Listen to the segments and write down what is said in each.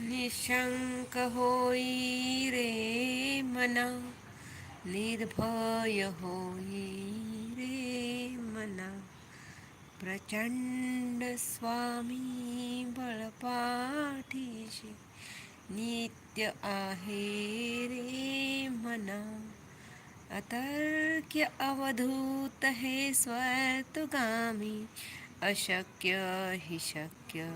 निशंक होई रे मना निर्भय होई रे मना। प्रचंड स्वामी बळपाठीशी नित्य आहे रे मना। अतर्क्य अवधूत हे स्वतुगामी अशक्य हि शक्य।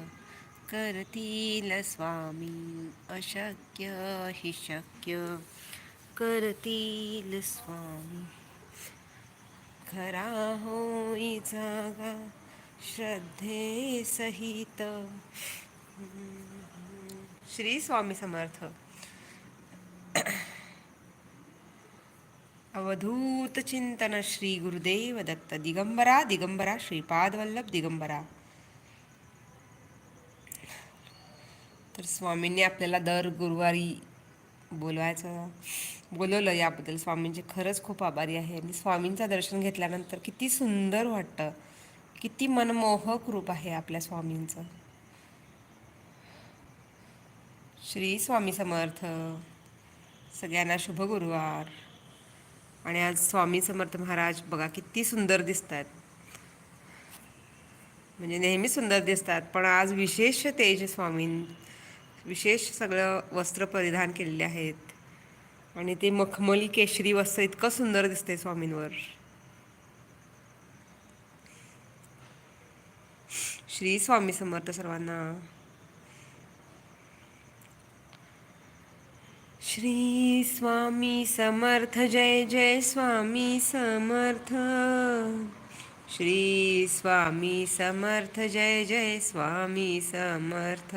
करतील स्वामी अशक्य हि शक्य. करतील स्वामी. खरा होई जागा श्रद्धे सहित. श्री स्वामी समर्थ. अवधूत चिंतन श्री गुरुदेव दत्त दिगंबरा दिगंबरा श्रीपाद वल्लभ दिगंबरा. तर स्वामींनी आपल्याला दर गुरुवारी बोलवायचं बोलवलं याबद्दल. स्वामींचे खरंच खूप आभारी आहे. आणि स्वामींचं दर्शन घेतल्यानंतर किती सुंदर वाटतं. किती मनमोहक रूप आहे आपल्या स्वामींचं. श्री स्वामी समर्थ. सगळ्यांना शुभ गुरुवार. आणि आज स्वामी समर्थ महाराज बघा किती सुंदर दिसत आहेत म्हणजे नेहमी सुंदर दिसतात. पण आज विशेष तेज स्वामी विशेष सगळं वस्त्र परिधान केलेले आहेत. आणि ते मखमली केशरी वस्त्र इतकं सुंदर दिसते स्वामींवर. श्री स्वामी समर्थ सर्वांना. श्री स्वामी समर्थ जय जय स्वामी समर्थ. श्री स्वामी समर्थ जय जय स्वामी समर्थ.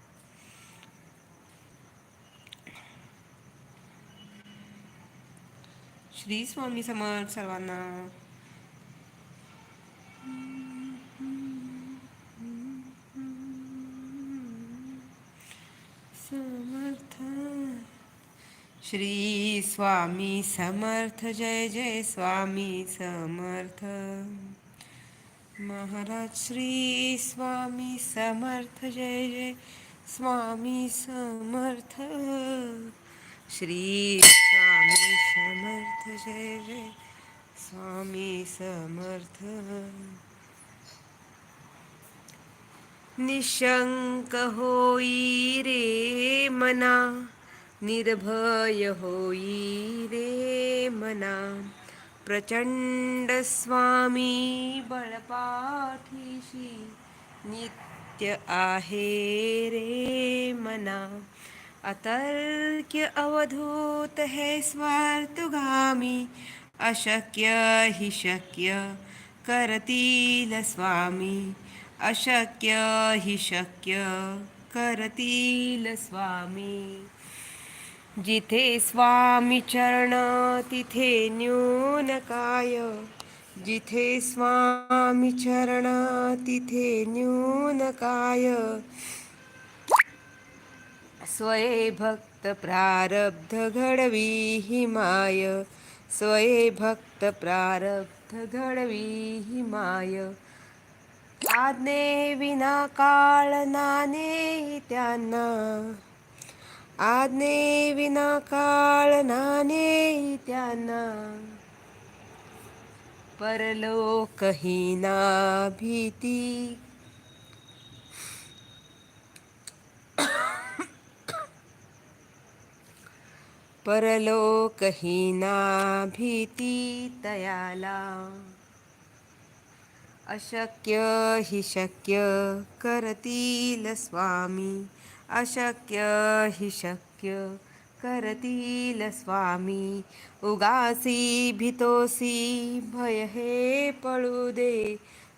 श्री स्वामी समर्थ सर्वांना समर्थ श्री स्वामी समर्थ जय जय स्वामी समर्थ महाराज श्री स्वामी समर्थ जय जय स्वामी समर्थ श्री स्वामी समर्थ जय जय. स्वामी समर्थ. निशंक होई रे मना निर्भय होई रे मना. प्रचंड स्वामी बळपाठीशी नित्य आहे रे मना. अतर्क्य अवधूत हे स्वार्थगामी अशक्य हि शक्य करतील स्वामी अशक्य हि शक्य करतील स्वामी। जिथे स्वामी चरण तिथे न्यून काय जिथे स्वामी चरण तिथे न्यून काय स्वये भक्त प्रारब्ध घडवी हिमाय. स्वये भक्त प्रारब्ध घडवी हिमाय. आज्ञे विना काळ नाने त्यांना. आज्ञे विना काळ नाने त्यांना. परलोकहीना भीती परलोकहीना भीती तयाला अशक्य हि शक्य करतील स्वामी। अशक्य हि शक्य करतील स्वामी। उगासी भितोसी भय हे पळू दे।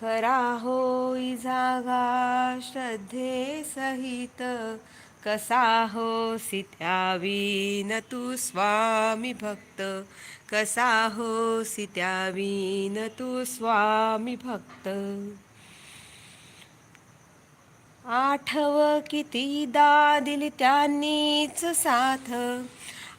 खरा होई जागा श्रद्धे सहित कसा हो सित्यावीन तू स्वामी भक्त कसा हो सित्यावीन तू स्वामी भक्त. आठव कितीदा दिली त्यांनीच साथ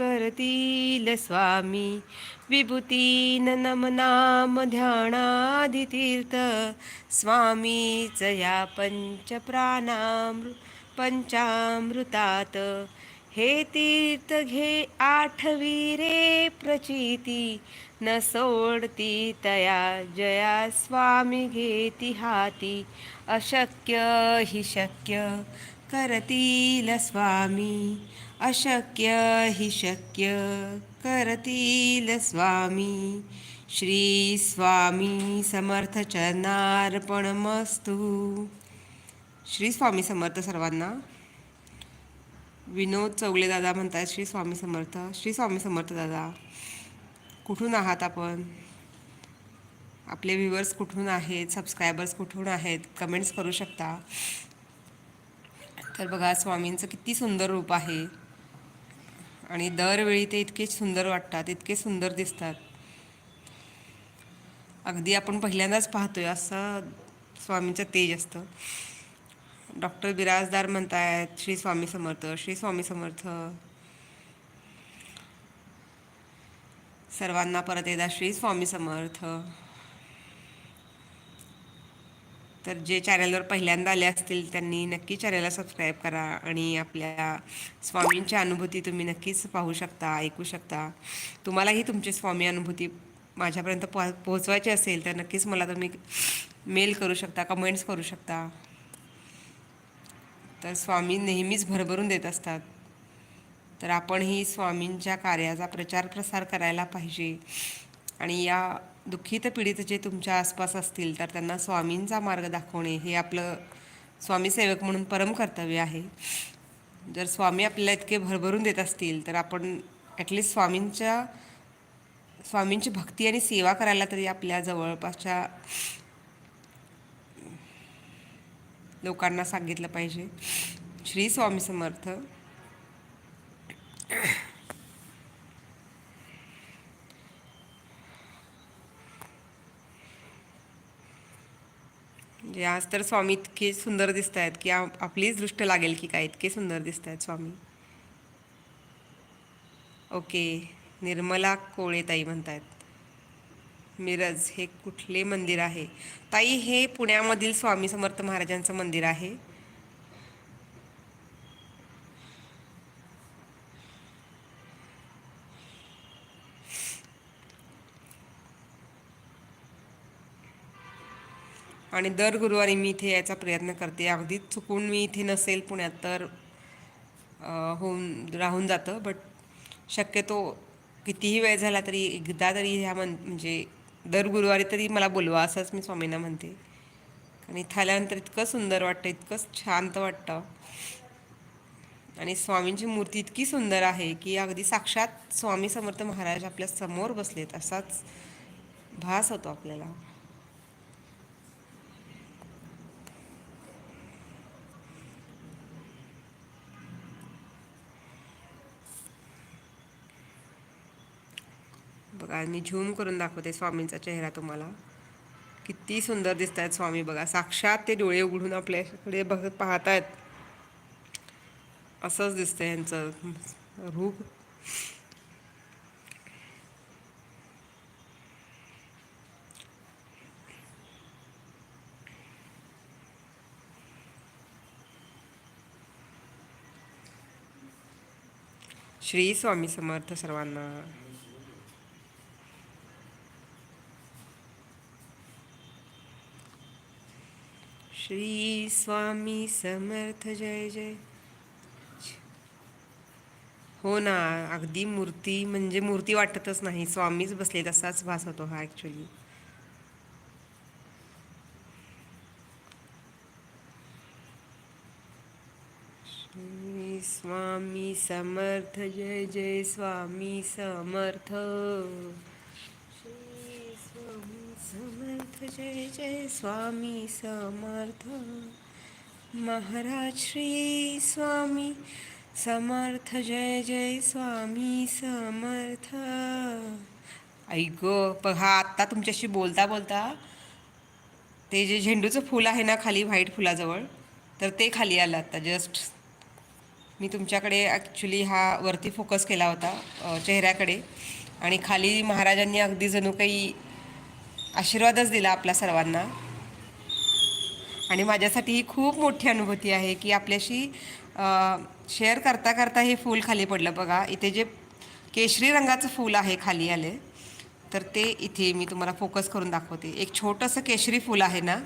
करतील स्वामी. विभूतीन नमनाम ध्यानादितीर्थ. स्वामीच या पंचप्राणामृ पंचामृतात. हे तीर्थ घे आठवी रे प्रचिती. न सोडती तया जया स्वामी घेती हाती. अशक्य हि शक्य करतील स्वामी. अशक्य हि शक्य करतील स्वामी. श्री स्वामी समर्थ चरणार्पणमस्तु श्री स्वामी समर्थ सर्वांना. विनोद चौगले दादा म्हणतात श्री स्वामी समर्थ श्री स्वामी समर्थ दादा कुठून आहात आपण? आपले व्ह्युअर्स कुठून आहेत? सबस्क्रायबर्स कुठून आहेत? कमेंट्स करू शकता. तर बघा स्वामींचं किती सुंदर रूप आहे. आणि दरवेळी ते इतके सुंदर वाटतात इतके सुंदर दिसतात. अगदी आपण पहिल्यांदाच पाहतोय असं स्वामींचं तेज असतं. डॉक्टर बिराजदार म्हणतायत श्री स्वामी समर्थ श्री स्वामी समर्थ. सर्वांना परत एकदा श्री स्वामी समर्थ. तर जे चॅनलवर पहिल्यांदा आले असतील त्यांनी नक्की चॅनलला सबस्क्राईब करा आणि आपल्या स्वामींच्या अनुभूती तुम्ही नक्कीच पाहू शकता ऐकू शकता. तुम्हालाही तुमची स्वामी अनुभूती माझ्यापर्यंत पो पोहोचवायची असेल तर नक्कीच मला तुम्ही मेल करू शकता कमेंट्स करू शकता. तर स्वामी नेहमीच भरभरून देत असतात. तर आपणही स्वामींच्या कार्याचा प्रचार प्रसार करायला पाहिजे. आणि या दुःखित पीडित जे तुमच्या आसपास असतील तर त्यांना स्वामींचा मार्ग दाखवणे हे आपलं स्वामीसेवक म्हणून परम कर्तव्य आहे. जर स्वामी आपल्याला इतके भरभरून देत असतील तर आपण ॲटलिस्ट स्वामींच्या स्वामींची भक्ती आणि सेवा करायला तरी आपल्या जवळपासच्या लोकांना सांगितलं पाहिजे. श्री स्वामी समर्थ. म्हणजे आज तर स्वामी इतके सुंदर दिसत आहेत की आपलीच दृष्ट लागेल की काय इतके सुंदर दिसत आहेत स्वामी. ओके निर्मला कोळे ताई म्हणतायत. मिरज हे कुठले मंदिर आहे? ताई हे पुण्यामधील स्वामी समर्थ महाराजांचं मंदिर आहे. आणि दर गुरुवारी मी इथे यायचा प्रयत्न करते. अगदी चुकून मी इथे नसेल पुण्यात तर होऊन राहून जातं. बट शक्यतो कितीही वेळ झाला तरी एकदा तरी ह्या मन म्हणजे दर गुरुवारी तरी मला बोलवा असंच मी स्वामींना म्हणते. आणि इथं आल्यानंतर इतकं सुंदर वाटतं इतकं शांत वाटतं. आणि स्वामींची मूर्ती इतकी सुंदर आहे की अगदी साक्षात स्वामी समर्थ महाराज आपल्यासमोर बसलेत असाच भास होतो आपल्याला. बघा मी झूम करून दाखवते स्वामींचा चेहरा तुम्हाला. किती सुंदर दिसत आहेत स्वामी बघा. साक्षात ते डोळे उघडून आपल्याकडे बघत पाहत आहेत असंच दिसतं यांचं रूप. श्री स्वामी समर्थ सर्वांना. श्री स्वामी समर्थ जय जय. हो ना अगदी मूर्ती म्हणजे मूर्ती वाटतच नाही. स्वामीच बसले तसाच भास होतो हा ॲक्च्युली श्री स्वामी समर्थ जय जय. स्वामी समर्थ श्री स्वामी समर्थ जय जय स्वामी समर्थ. महाराज श्री स्वामी समर्थ. जय जय स्वामी समर्थ. ऐक बघा आत्ता तुमच्याशी बोलता बोलता ते जे झेंडूचं फूल आहे ना खाली व्हाईट फुलाजवळ तर ते खाली आलं आत्ता जस्ट मी तुमच्याकडे ॲक्च्युली हा वरती फोकस केला होता चेहऱ्याकडे. आणि खाली महाराजांनी अगदी जणू काही आशीर्वादच दिला आपल्या सर्वांना. आणि माझ्यासाठी ही खूप मोठी अनुभूती आहे की आपल्याशी शेअर करता करता हे फूल खाली पडलं. बघा इथे जे केशरी रंगाचं फूल आहे खाली आले तर ते इथे मी तुम्हाला फोकस करून दाखवते. एक छोटंसं केशरी फूल आहे ना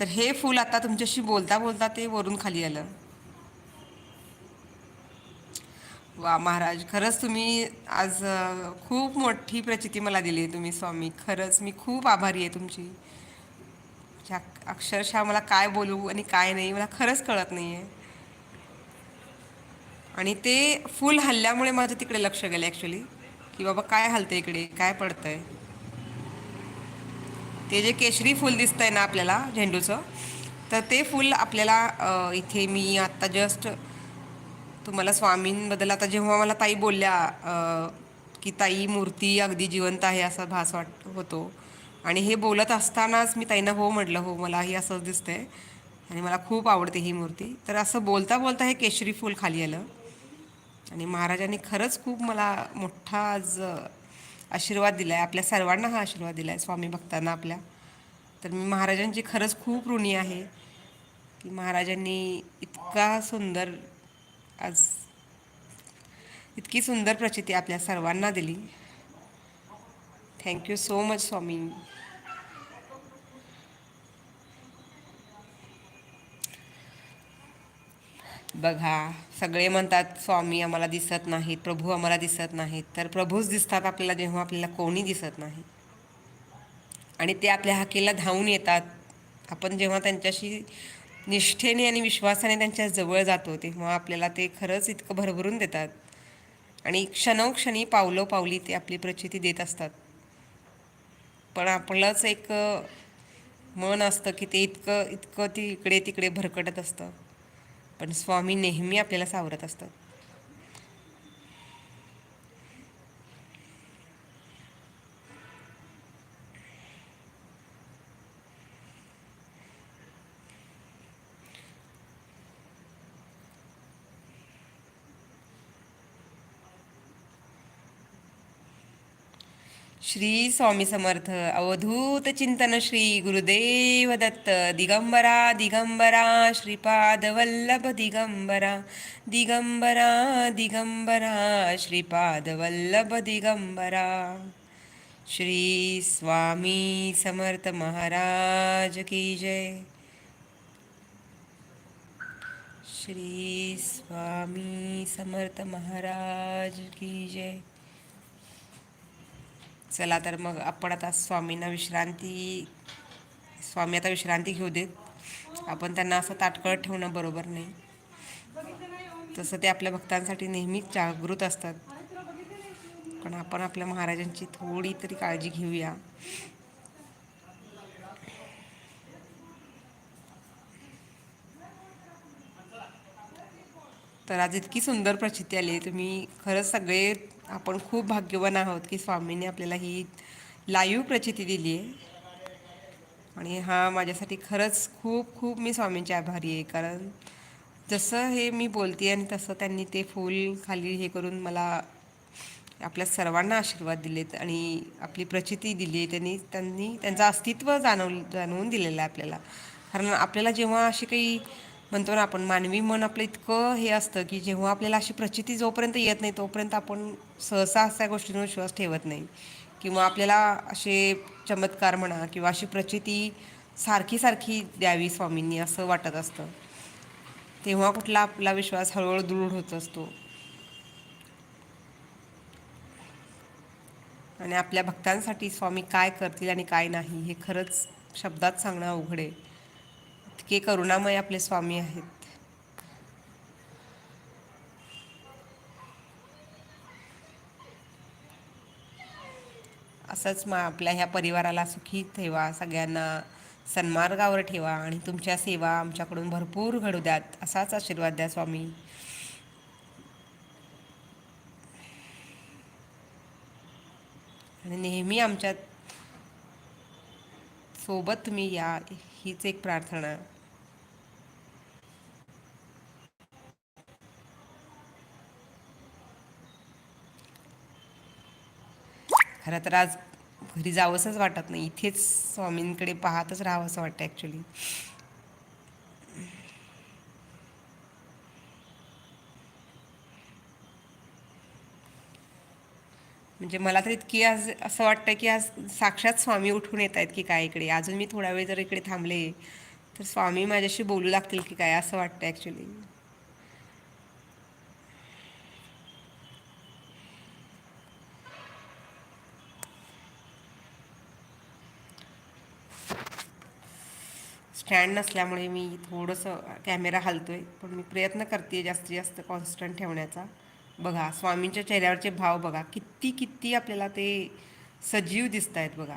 तर हे फूल आता तुमच्याशी बोलता बोलता ते वरून खाली आलं. वा महाराज खरंच तुम्ही आज खूप मोठी प्रचिती मला दिली आहे तुम्ही स्वामी. खरंच मी खूप आभारी आहे तुमची. अक्षरशः मला काय बोलू आणि काय नाही मला खरंच कळत नाही आहे आणि ते फुल हल्ल्यामुळे माझं तिकडे लक्ष गेलं ॲक्च्युली की बाबा काय हलतं इकडे? काय पडतंय? ते जे केशरी फूल दिसतंय ना आपल्याला झेंडूचं तर ते फूल आपल्याला इथे मी आत्ता जस्ट तुम्हाला स्वामींबद्दल आता जेव्हा मला ताई बोलल्या की ताई मूर्ती अगदी जिवंत आहे असा भास वाट होतो. आणि हे बोलत असतानाच मी ताईंना हो म्हटलं हो मलाही असंच दिसतंय. आणि मला खूप आवडते ही मूर्ती. तर असं बोलता बोलता हे केशरी फूल खाली आलं. आणि महाराजांनी खरंच खूप मला मोठा आज आशीर्वाद दिला आहे आपल्या सर्वांना हा आशीर्वाद दिला आहे स्वामी भक्तांना आपल्या. तर मी महाराजांची खरंच खूप ऋणी आहे. की महाराजांनी इतका सुंदर आज इतकी सुंदर प्रचिती आपल्या सर्वांना दिली. Thank you so much Swami. बघा सगळे म्हणतात स्वामी आम्हाला दिसत नाहीत. प्रभू आम्हाला दिसत नाहीत. तर प्रभूच दिसतात आपल्याला जेव्हा आपल्याला कोणी दिसत नाही. आणि ते आपल्या हाकेला धावून येतात. आपण जेव्हा त्यांच्याशी निष्ठेने आणि विश्वासाने त्यांच्या जवळ जातो तेव्हा आपल्याला ते खरंच इतकं भरभरून देतात. आणि क्षणोक्षणी पावलो पावली ते आपली प्रचिती देत असतात. पण आपलंच एक मन असतं की ते इतकं इतकं ती इकडे तिकडे भरकटत असतं. पण स्वामी नेहमी आपल्याला सावरत असतात. श्री स्वामी समर्थ अवधूत चिंतन श्री गुरुदेव दत्त दिगंबरा दिगंबरा श्रीपाद वल्लभ दिगंबरा दिगंबरा दिगंबरा श्रीपाद वल्लभ दिगंबरा श्री स्वामी समर्थ महाराज की जय श्री स्वामी समर्थ महाराज की जय चला तर मग आपण आता स्वामींना विश्रांती स्वामी आता विश्रांती घेऊ देत. आपण त्यांना असं ताटकळत ठेवणं बरोबर नाही. तसं ते आपल्या भक्तांसाठी नेहमीच जागृत असतात. पण आपण आपल्या महाराजांची थोडी तरी काळजी घेऊया. तर आज इतकी सुंदर प्रचिती आली तुम्ही खरंच सगळे आपण खूप भाग्यवान आहोत की स्वामींनी आपल्याला ही लाईव्ह प्रचिती दिली आहे. आणि हा माझ्यासाठी खरंच खूप खूप मी स्वामींचे आभारी आहे. कारण जसं हे मी बोलते आणि तसं त्यांनी ते फूल खाली हे करून मला आपल्या सर्वांना आशीर्वाद दिलेत आणि आपली प्रचिती दिली आहे. त्यांनी त्यांनी त्यांचं अस्तित्व जाणव जाणवून दिलेलं आहे आपल्याला. कारण आपल्याला जेव्हा अशी काही म्हणतो ना आपण मानवी मन आपलं इतकं हे असतं की जेव्हा आपल्याला अशी प्रचिती जोपर्यंत येत नाही तोपर्यंत आपण सहसा अशा गोष्टींवर विश्वास ठेवत नाही. किंवा आपल्याला असे चमत्कार म्हणा किंवा अशी प्रचिती सारखी सारखी द्यावी स्वामींनी असं वाटत असतं. तेव्हा कुठला आपला विश्वास हळूहळू दृढ होत असतो. आणि आपल्या भक्तांसाठी स्वामी काय करतील आणि काय नाही हे खरंच शब्दात सांगणं अवघड आहे. इतके करुणामय आपले स्वामी आहेत. असंच मग आपल्या ह्या परिवाराला सुखी ठेवा सगळ्यांना सन्मार्गावर ठेवा आणि तुमच्या सेवा आमच्याकडून भरपूर घडू द्यात असाच आशीर्वाद द्या स्वामी. आणि नेहमी आमच्यासोबत तुम्ही या हीच एक प्रार्थना. खरं तर आज घरी जावंसंच वाटत नाही. इथेच स्वामींकडे पाहतच राहावं असं वाटतं ॲक्च्युली म्हणजे मला तर इतकी आज असं वाटतं की आज साक्षात स्वामी उठून येत आहेत की काय इकडे. अजून मी थोडा वेळ जर इकडे थांबले तर स्वामी माझ्याशी बोलू लागतील की काय असं वाटतं ॲक्च्युली स्टँड नसल्यामुळे मी थोडंसं कॅमेरा हलतोय. पण मी प्रयत्न करते जास्तीत जास्त कॉन्स्टंट ठेवण्याचा. बघा स्वामींच्या चेहऱ्यावरचे भाव बघा. किती किती आपल्याला ते सजीव दिसत आहेत बघा.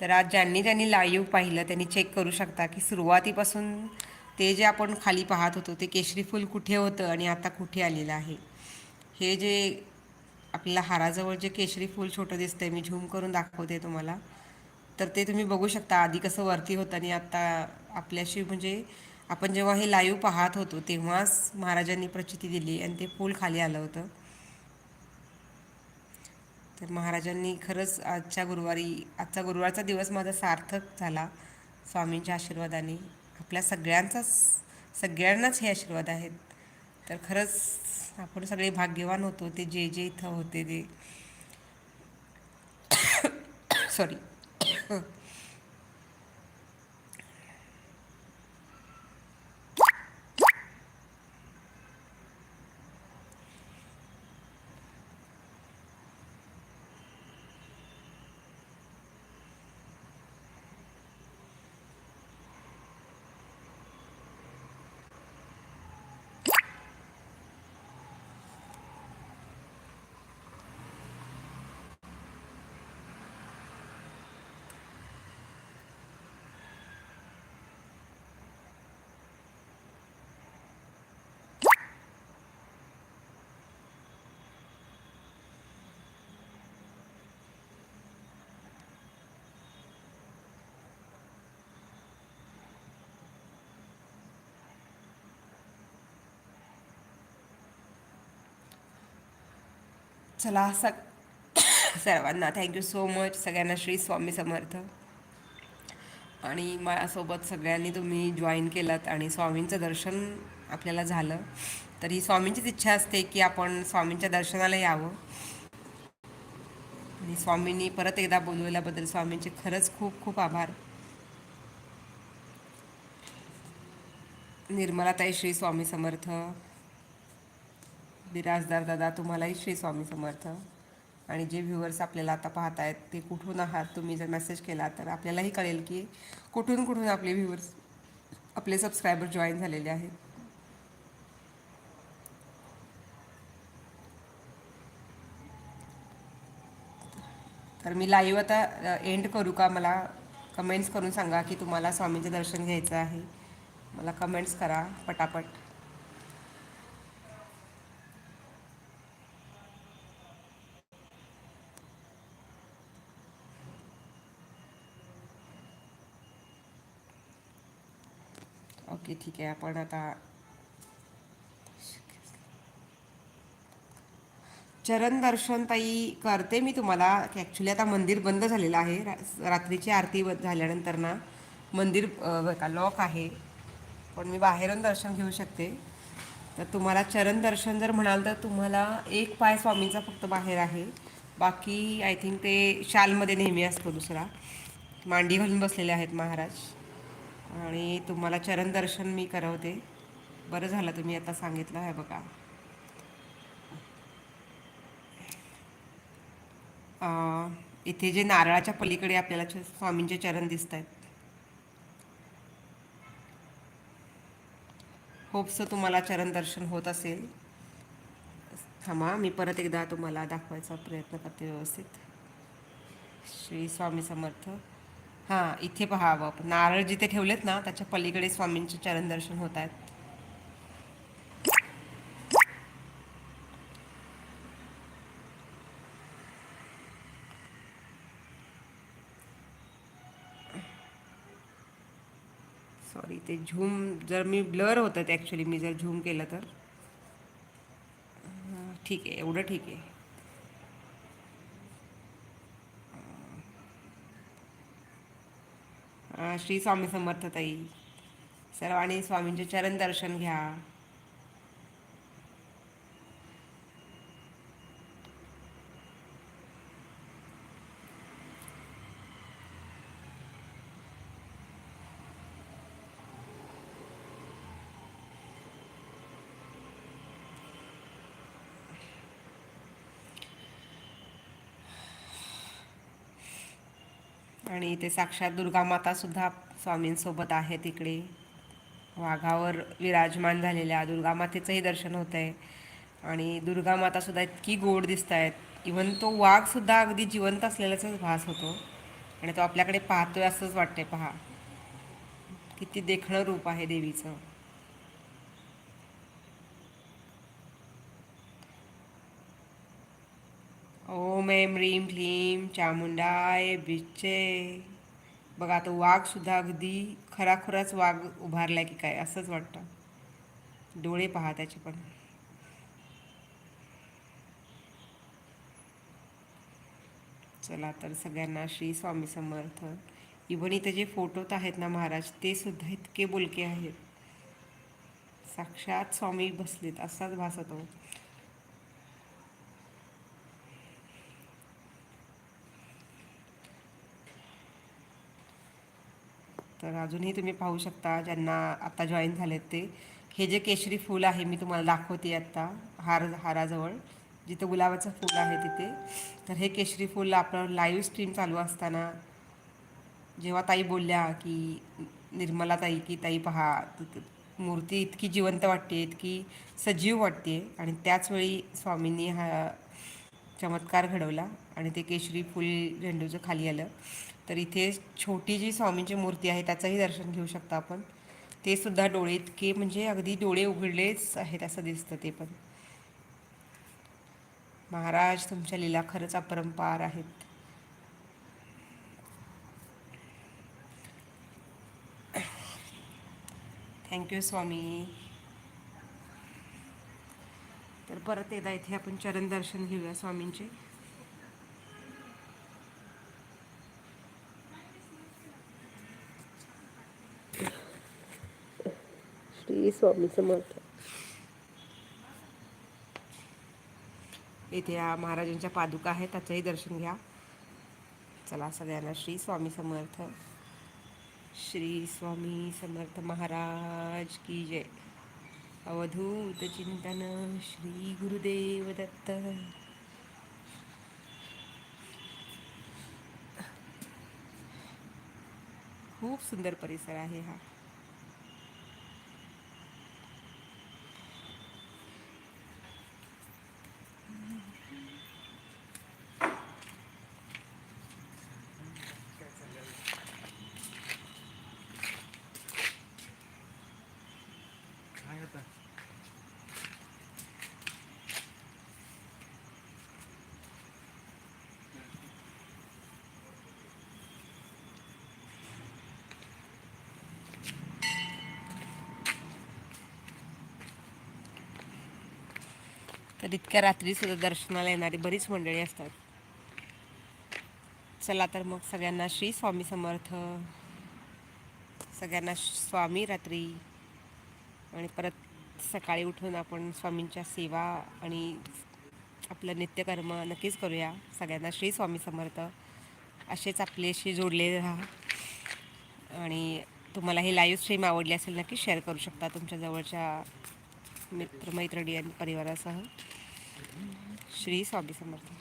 तर आज ज्यांनी ज्यांनी लाईव्ह पाहिलं त्यांनी चेक करू शकता की सुरुवातीपासून ते जे आपण खाली पाहत होतो ते केशरी फूल कुठे होतं आणि आता कुठे आलेलं आहे? हे जे आपल्याला हाराजवळ जे केशरी फूल छोटं दिसतंय मी झूम करून दाखवते तुम्हाला. तर ते तुम्ही बघू शकता आधी कसं वरती होतं आणि आता आपल्याशी म्हणजे आपण जेव्हा हे लाईव्ह पाहत होतो तेव्हाच महाराजांनी प्रचिती दिली आणि ते फूल खाली आलं होतं. तर महाराजांनी खरंच आजच्या गुरुवारी आजचा गुरुवारचा दिवस माझा सार्थक झाला स्वामींच्या आशीर्वादाने. आपल्या सगळ्यांचाच सगळ्यांनाच हे आशीर्वाद आहेत. तर खरंच आपण सगळे भाग्यवान होतो ते जे जे इथं होते ते. सॉरी चला सग सर्वांना थँक्यू सो मच सगळ्यांना श्री स्वामी समर्थ. आणि माझ्यासोबत सगळ्यांनी तुम्ही जॉईन केलात आणि स्वामींचं दर्शन आपल्याला झालं. तर ही स्वामींचीच इच्छा असते की आपण स्वामींच्या दर्शनाला यावं. आणि स्वामींनी परत एकदा बोलवल्याबद्दल स्वामींचे खरंच खूप खूप आभार. निर्मलाताई श्री स्वामी समर्थ. बिराजदार दादा तुम्हालाही श्री स्वामी समर्थ. आणि जे व्ह्युअर्स आपल्याला आता पाहत आहेत ते कुठून आहात? तुम्ही जर मेसेज केला तर आपल्यालाही कळेल की कुठून कुठून आपले व्ह्युअर्स आपले सबस्क्रायबर जॉईन झालेले आहेत. तर मी लाईव्ह आता एंड करू का? मला कमेंट्स करून सांगा की तुम्हाला स्वामींचं दर्शन घ्यायचं आहे. मला कमेंट्स करा पटापट ओके ठीक आहे आपण आता चरण दर्शन ताई करते मी तुम्हाला. ॲक्च्युली आता मंदिर बंद झालेलं आहे. रा- रात्रीची आरती ब- झाल्यानंतर ना मंदिर का लॉक आहे. पण मी बाहेरून दर्शन घेऊ शकते. तर तुम्हाला चरण दर्शन जर म्हणाल तर तुम्हाला एक पाय स्वामींचा फक्त बाहेर आहे. बाकी आय थिंक ते शालमध्ये नेहमी असतो दुसरा. मांडी घालून बसलेले आहेत महाराज. आणि तुम्हाला चरण दर्शन मी करवते. बरं झालं तुम्ही आता सांगितलं आहे बघा. इथे जे नारळाच्या पलीकडे आपल्याला च- स्वामींचे चरण दिसत आहेत होपसं तुम्हाला चरण दर्शन होत असेल. थांबा मी परत एकदा तुम्हाला दाखवायचा प्रयत्न करते व्यवस्थित. श्री स्वामी समर्थ. हां इथे पहावं नारळ जिथे ठेवलेत ना त्याच्या पलीकडे स्वामींचे चरण दर्शन होत आहेत. सॉरी ते झूम जर मी ब्लर होतं ते ॲक्च्युली मी जर झूम केलं तर. ठीक आहे एवढं ठीक आहे. श्री स्वामी समर्थताई. सर्वांनी स्वामींचे चरण दर्शन घ्या. आणि इथे साक्षात दुर्गा स्वामींसोबत आहे तिकडे वाघावर विराजमान झालेल्या दुर्गा मातेचंही दर्शन होत आहे आणि दुर्गा इतकी गोड दिसत आहेत इवन तो वाघसुद्धा अगदी जिवंत असलेल्याचाच भास होतो. आणि तो आपल्याकडे पाहतोय असंच वाटतंय पहा. किती देखणं रूप आहे देवीचं. ओम ऐं ह्रीं क्लीं चामुंडाय बिच्चे बघा आता वाघसुद्धा अगदी खराखुराच वाघ उभारला की काय असंच वाटतं. डोळे पहा त्याचे पण. चला तर सगळ्यांना श्री स्वामी समर्थ. इव्हन इथे जे फोटोत आहेत ना महाराज ते सुद्धा इतके बोलके आहेत. साक्षात स्वामी बसलेत असाच भास तर अजूनही तुम्ही पाहू शकता ज्यांना आत्ता जॉईन झालेत ते. हे जे केशरी फूल आहे मी तुम्हाला दाखवते आत्ता हार हाराजवळ. जिथं गुलाबाचं फूल आहे तिथे. तर हे केशरी फूल आपलं लाईव्ह स्ट्रीम चालू असताना जेव्हा ताई बोलल्या की निर्मला ताई की ताई पहा मूर्ती इतकी जिवंत वाटते इतकी सजीव वाटते. आणि त्याचवेळी स्वामींनी हा चमत्कार घडवला आणि ते केशरी फूल झेंडूचं खाली आलं. तर इथे छोटी जी स्वामींची मूर्ती आहे त्याचंही दर्शन घेऊ शकता आपण. ते सुद्धा डोळे इतके म्हणजे अगदी डोळे उघडलेच आहेत असं दिसतं ते पण. महाराज तुमच्या लीला खरंच अपरंपार आहेत. Thank you Swami. तर परत एकदा इथे आपण चरण दर्शन घेऊया स्वामींचे. श्री स्वामी समर्थ. इथे या महाराजांच्या पादुका आहेत त्याचंही दर्शन घ्या. चला सगळ्यांना श्री स्वामी समर्थ. श्री स्वामी समर्थ महाराज की जय. अवधूत चिंतन श्री गुरुदेव दत्त. खूप सुंदर परिसर आहे हा काय आता तर इतक्या रात्रीसुद्धा दर्शनाला येणारी बरीच मंडळी असतात. चला तर मग सगळ्यांना श्री स्वामी समर्थ सगळ्यांना स्वामी रात्री आणि परत सकाळी उठून आपण स्वामींच्या सेवा आणि आपलं नित्यकर्म नक्कीच करूया. सगळ्यांना श्री स्वामी समर्थ. असेच आपल्याशी जोडले राहा. आणि तुम्हाला ही लाईव्ह स्ट्रीम आवडली असेल नक्की शेअर करू शकता तुमच्या जवळच्या मित्रमैत्रिणी आणि परिवारासह. श्री स्वामी समर्थ.